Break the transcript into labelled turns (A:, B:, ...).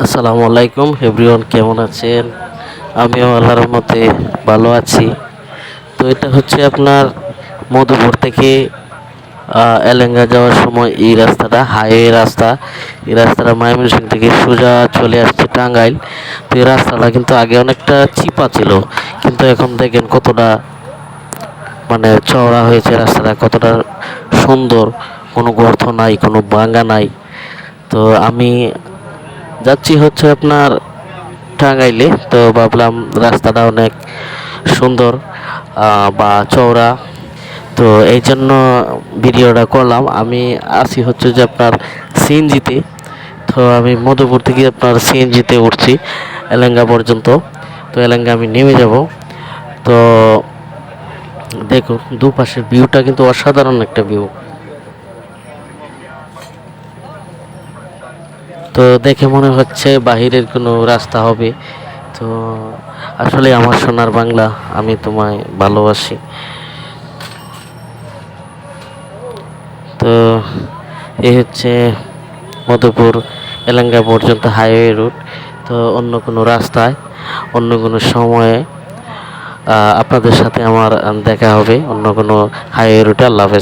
A: আসসালামু আলাইকুম এভরিওয়ান কেমন আছেন? আমিও আল্লাহর মতে ভালো আছি। তো এটা হচ্ছে আপনার মধুপুর থেকে এলেঙ্গা যাওয়ার সময় এই রাস্তাটা, হাইওয়ে রাস্তা। এই রাস্তাটা ময়মনসিংহ থেকে সোজা চলে আসছে টাঙ্গাইল। তো এই রাস্তাটা কিন্তু আগে অনেকটা চিপা ছিল, কিন্তু এখন দেখেন কতটা মানে চওড়া হয়েছে রাস্তাটা, কতটা সুন্দর। কোনো গর্ত নাই, কোনো ভাঙা নাই। তো আমি যাচ্ছি হচ্ছে আপনার টাঙ্গাইলে। তো ভাবলাম রাস্তাটা অনেক সুন্দর বা চওড়া। তো এই জন্য ভিডিওটা করলাম। আমি আসি হচ্ছে যে আপনার সিএনজিতে। তো আমি মধুপুর থেকে আপনার সিএনজিতে উঠছি, এলেঙ্গা পর্যন্ত। তো এলেঙ্গা আমি নেমে যাব। তো দেখুন, দুপাশের ভিউটা কিন্তু অসাধারণ একটা ভিউ তো দেখে মনে হচ্ছে বাহিরের কোনো রাস্তা হবে। তো আসলে আমার সোনার বাংলা আমি তোমায় ভালোবাসি। তো এই হচ্ছে মধুপুর এলাঙ্গা পর্যন্ত হাইওয়ে রুট। তো অন্য কোনো রাস্তায়, অন্য কোনো সময়ে আপনাদের সাথে আমার দেখা হবে। অন্য কোনো হাইওয়ে রুটে আল্লাহ হাফেজ।